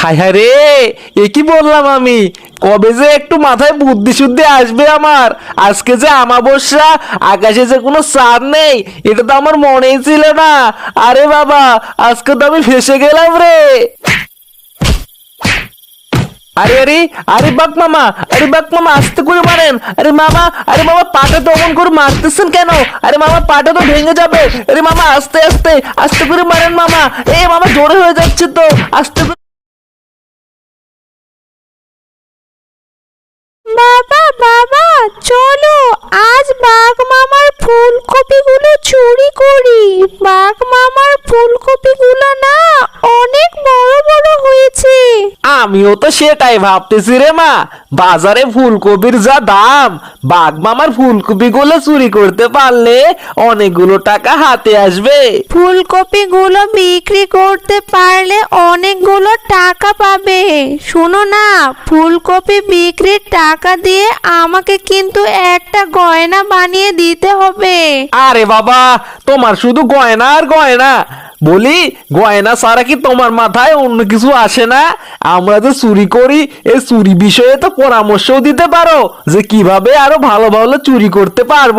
হায় হায় রে, এ কি বললাম আমি? কবে যে একটু মাথায় বুদ্ধি শুদ্ধি আসবে আমার? আজকে যে আমাবস্যা, আকাশে যে কোনো চাঁদ নেই, এটা তো আমার মনেই ছিল না। আরে বাবা, আজকে তো আমি ফেসে গেলাম রে। আরে আরে আরে বাক মামা, আরে বাক মামা, আস্তে করে মারেন। আরে মামা আরে মামা, পাটা তো অমন করে মারতেছেন কেন? আরে মামা, পাটা তো ভেঙে যাবে। আরে মামা, আস্তে আস্তে আস্তে করে মারেন মামা। এ মামা, জোরে হয়ে যাচ্ছে তো। আস্তে করে বাবা বাবা চলো আজ বাঘ মামার ফুলকপিগুলো চুরি করি। বাঘ মামার ফুলকপিগুলো না অনেক বড় বড় হয়েছে আমিও তো সেটাই ভাবতেছি রে মা। বাজারে ফুলকপির যা দাম বাঘ মামার ফুলকপি গুলো চুরি করতে পারলে অনেকগুলো টাকা হাতে আসবে। ফুলকপিগুলো বিক্রি করতে পারলে অনেকগুলো টাকা পাবে। শোনো না ফুলকপি বিক্রির টাকা দিয়ে আমাকে কিন্তু একটা গয়না বানিয়ে দিতে হবে। আরে বাবা তোমার শুধু গয়না আর গয়না। বলি গয়না ছাড়া কি তোমার মাথায়? অন্য কিছু আসে না? আমরা যে চুরি করি এই চুরি বিষয়ে তো পরামর্শও দিতে পারো যে কীভাবে আরও ভালো ভালো চুরি করতে পারব।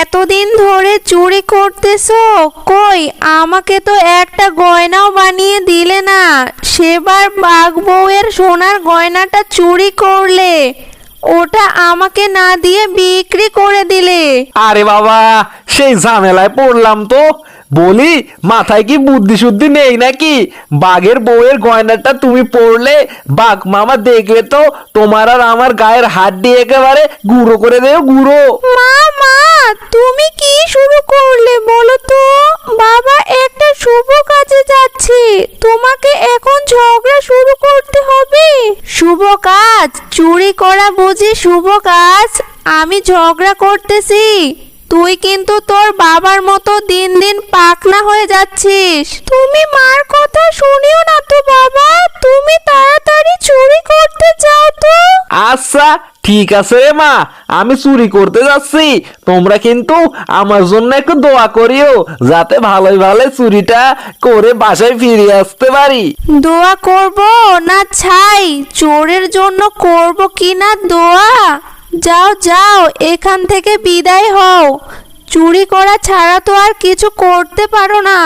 এতদিন ধরে চুরি করতেছো? কই আমাকে তো একটা গয়নাও বানিয়ে দিলে না। সেবার বাঘ বউয়ের সোনার গয়নাটা চুরি করলে ওটা আমাকে না দিয়ে বিক্রি করে দিলে। আরে বাবা সেই ঝামেলায় পড়লাম তো। বলি, মাথায় কি বুদ্ধি শুদ্ধি নেই নাকি? বাঘের বউয়ের গয়নাটা তুমি পড়লে বাঘ মামা দেখলে তো তোমার আর আমার গায়ের হাড্ডি একেবারে গুঁড়ো করে দেও গুঁড়ো। তুমি কি শুরু করলে বলো তো? বাবা একটা শুভ কাজে যাচ্ছে। তোমাকে এখন ঝগড়া শুরু করতে হবে। শুভ কাজ? চুরি করা বুঝি শুভ কাজ? আমি ঝগড়া করতেছি। তুই কিন্তু তোর বাবার মতো পাকনা হয়ে যাচ্ছিস। তুমি মার কথা শুনিও না তো বাবা। তুমি তাড়াতাড়ি চুরি করতে চাও তো। আচ্ছা ঠিক আছে রে মা। আমি চুরি করতে যাচ্ছি। তোমরা কিন্তু আমার জন্য একটু দোয়া করিও যাতে ভালোই ভালো চুরিটা করে বাসায় ফিরে আসতে পারি। দোয়া করব না ছাই? চোরের জন্য করব কি না দোয়া? যাও যাও এখান থেকে বিদায় হও। চুরি করা ছাড়া তো আর কিছু করতে পারো না।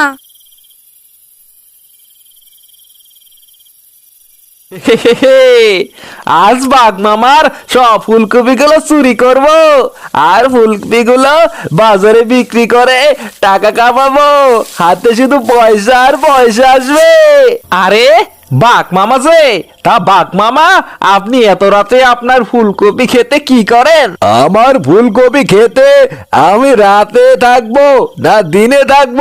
আজ বাঘ মামার সব ফুলকপি গুলো চুরি করব আর ফুলকপি গুলো বাজারে বিক্রি করে টাকা কামাবো। হাতে শুধু পয়সা আর পয়সা আসবে। আরে বাঘ মামা যে তা বাঘ মামা আপনি এত রাতে আপনার ফুলকপি খেতে কি করেন? আমার ফুলকপি খেতে আমি রাতে থাকব না দিনে থাকব?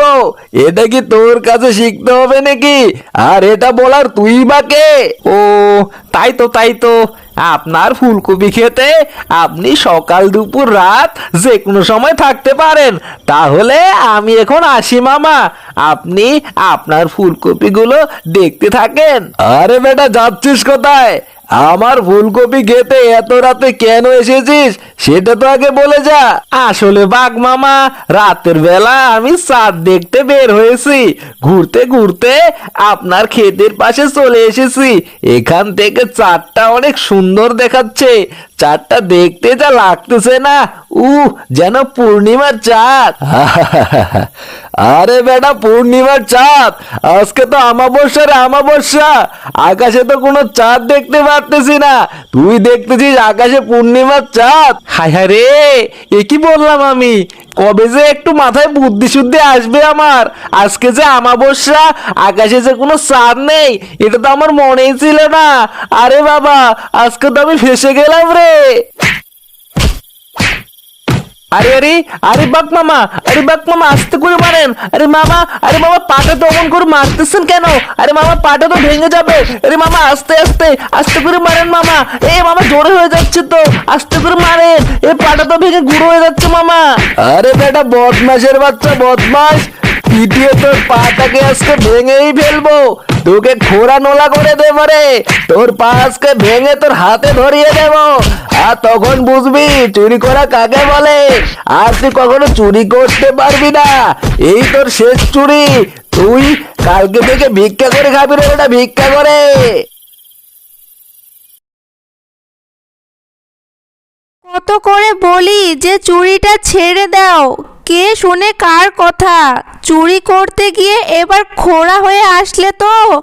এটা কি তোর কাছে শিখতে হবে নাকি? আর এটা বলার তুই বাকে ও তাই তো তাই তো। আপনার ফুলকপি খেতে আপনি সকাল, দুপুর, রাত যে কোনো সময় থাকতে পারেন। তাহলে আমি এখন আসি, মামা। আপনি আপনার ফুলকপিগুলো দেখতে থাকেন। আরে বেটা, যাচ্ছিস কোথায়? আমার ফুলকপি খেতে এত রাতে কেন এসেছিস? সেটা তো আগে বলে যা। আসলে বাঘ মামা, রাতের বেলা আমি চাঁদ দেখতে বের হয়েছি। ঘুরতে ঘুরতে আপনার ক্ষেতের পাশে চলে এসেছি। এখান থেকে চাঁদটা অনেক সুন্দর দেখাচ্ছে। চাঁদটা দেখতে যা লাগতেছে না। উ যেন পূর্ণিমার চাঁদ। আরে বেটা, পূর্ণিমার চাঁদ। আজকে তো আমাবস্যা রে আমাবস্যা। আকাশে তো কোনো চাঁদ দেখতে পারতেছি না। তুই দেখতেছিস আকাশে পূর্ণিমার চাঁদ? হায় হায় রে, এ কি বললাম আমি? কবে যে একটু মাথায় বুদ্ধি শুদ্ধি আসবে আমার? আজকে যে আমাবস্যা, আকাশে যে কোনো চাঁদ নেই, এটা তো আমার মনেই ছিল না। আরে বাবা, আজকে তো আমি ফেসে গেলাম রে। আরে আরে আরে বাক মামা, আরে বাক মামা, আস্তে করে মারেন। আরে মামা আরে মামা, পাটা তো অমন করে মারতেছেন কেন? আরে মামা, পাটা তো ভেঙে যাবে। আরে মামা, আস্তে আস্তে আস্তে করে মারেন মামা। এ, মামা, জোরে হয়ে যাচ্ছে তো। আস্তে করে মারেন। এ, পাটা তো ভেঙে গুঁড়ো হয়ে যাচ্ছে মামা। আরে বেটা বদমাসের বাচ্চা বদমাস পিটিয়ে তোর পাটাকে আজকে ভেঙেই ফেলব। তোকে খোরা নোলা করে দেব রে। তোর পাশকে ভেঙে তোর হাতে ধরিয়ে দেব। আর তখন বুঝবি চুরি করা কাকে বলে? আর তুই কখনো চুরি করতে পারবি না। এই তোর শেষ চুরি। তুই কালকে থেকে ভিক্ষা করে খাবি রে এটা ভিক্ষা করে। কত করে বলি যে চুরিটা ছেড়ে দাও। কে শোনে কার কথা? চুরি করতে গিয়ে এবার খোড়া হয়ে আসলে তো।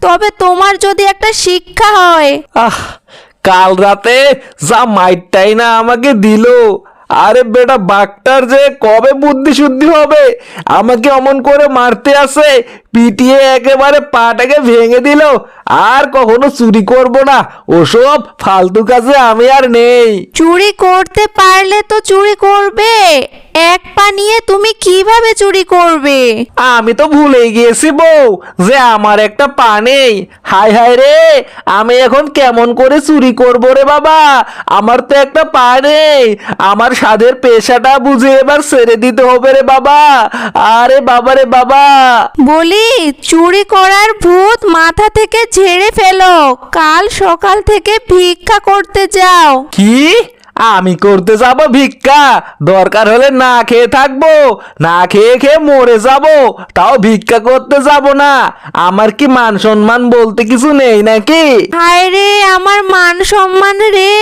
তবে তোমার যদি একটা শিক্ষা হয়। আহ, কাল রাতে যা মাইটটাই না আমাকে দিল। আরে বেটা বাঘটার যে কবে বুদ্ধি শুদ্ধি হবে? আমাকে অমন করে মারতে আসে পিটিয়ে একেবারে পাটাকে ভেঙে দিল। আর কখনো চুরি করব না। ওসব ফালতু কাজে আমি আর নেই। চুরি করতে পারলে তো চুরি করবে। এক পা নিয়ে তুমি কীভাবে চুরি করবে? আমি তো ভুলে গিয়েছি বউ যে আমার একটা পা নেই। হাই হাই রে আমি এখন কেমন করে চুরি করব রে বাবা? আমার তো একটা পা নেই। আমার স্বাদের পেশাটা বুঝে এবার ছেড়ে দিতে হবে রে বাবা। আরে বাবা রে বাবা। বলি চুরি করার ভূত মাথা থেকে ঝেড়ে ফেলো। কাল সকাল থেকে ভিক্ষা করতে যাও। কি? আমি করতে যাব ভিক্ষা। দরকার হলে না খেয়ে থাকব, না খেয়ে খেয়ে মরে যাব, তাও ভিক্ষা করতে যাব না। আমার কি মান সম্মান বলতে কিছু নেই নাকি? হায় রে, আমার মান সম্মান রে।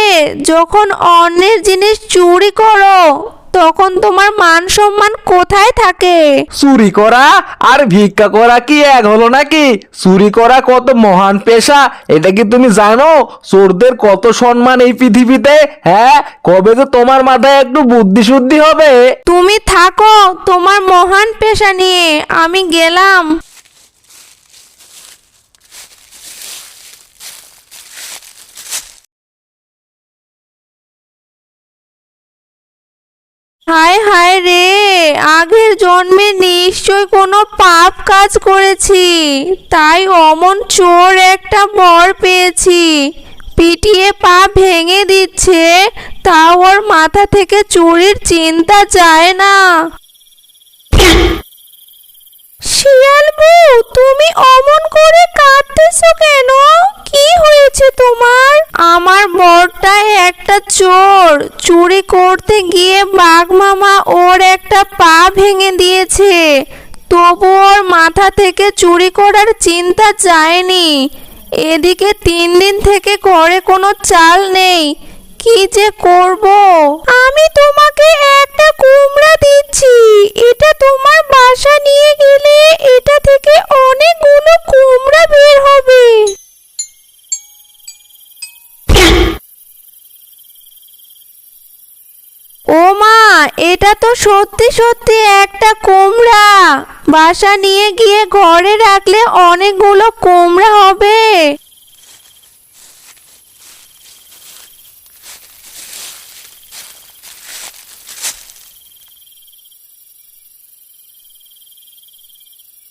যখন অন্যের জিনিস চুরি করো তখন তোমার মান সম্মান কোথায় থাকে? চুরি করা আর ভিক্ষা করা কি এক হলো নাকি? চুরি করা কত মহান পেশা এটা কি তুমি জানো? চোরদের কত সম্মান এই পৃথিবীতে হ্যাঁ? কবে যে তোমার মাথায় একটু বুদ্ধি শুদ্ধি হবে? তুমি থাকো তোমার মহান পেশা নিয়ে আমি গেলাম। হায় হায় রে, আগের জন্মে নিশ্চয় কোনো পাপ কাজ করেছি। তাই অমন চোর একটা বর পেয়েছি। পিটিয়ে পা ভেঙে দিচ্ছে, তাও ওর মাথা থেকে চুরির চিন্তা যায় না। শিয়াল বউ তুমি অমন করে কাঁদতেছো কেন? কি হয়েছে তোমার? আমার বরটা একটা চোর। চুরি করতে গিয়ে বাঘ মামা ওর একটা পা ভেঙে দিয়েছে। তবু ওর মাথা থেকে চুরি করার চিন্তা যায়নি। এদিকে তিন দিন থেকে ঘরে কোনো চাল নেই। কি যে করব? আমি তোমাকে একটা কুমড়া দিচ্ছি। এটা তোমার বাসা নিয়ে গেলে এটা থেকে অনেকগুলো কুমড়া বের হবে। ও মা এটা তো সত্যি সত্যি একটা কুমড়া। বাসা নিয়ে গিয়ে ঘরে রাখলে অনেকগুলো কুমড়া হবে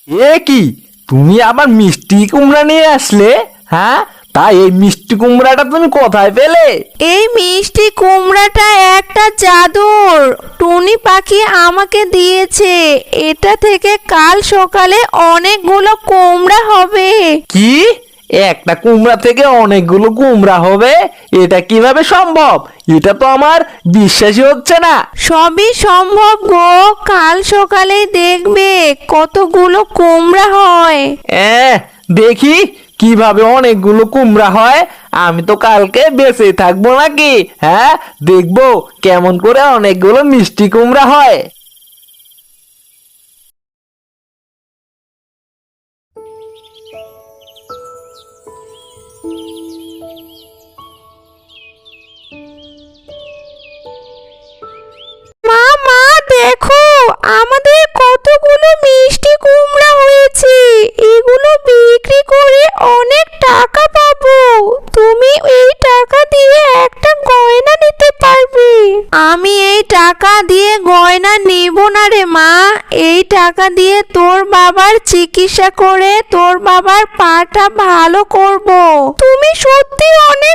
এ কি? তুমি আবার মিষ্টি কুমড়া নিয়ে আসলে হ্যাঁ? তা এই মিষ্টি কুমড়াটা তুমি কোথায় পেলে? এই মিষ্টি কুমড়াটা একটা জাদুর। টুনি পাখি আমাকে দিয়েছে। এটা থেকে কাল সকালে অনেকগুলো কুমড়া হবে। কি? একটা কুমড়া থেকে অনেকগুলো কুমড়া হবে। এটা কীভাবে সম্ভব? এটা তো আমার বিশ্বাসই হচ্ছে না। সবই সম্ভব গো। কাল সকালেই দেখবে কতগুলো কুমড়া হয়। এ দেখি কীভাবে অনেকগুলো কুমড়া হয়। আমি তো কালকে বেঁচে থাকব নাকি? হ্যাঁ দেখব কেমন করে অনেকগুলো মিষ্টি কুমড়া হয়। টাকা দিয়ে গয়না নেব না রে মা। এই টাকা দিয়ে তোর বাবার চিকিৎসা করে তোর বাবার পাটা ভালো করব। তুমি সত্যি অনেক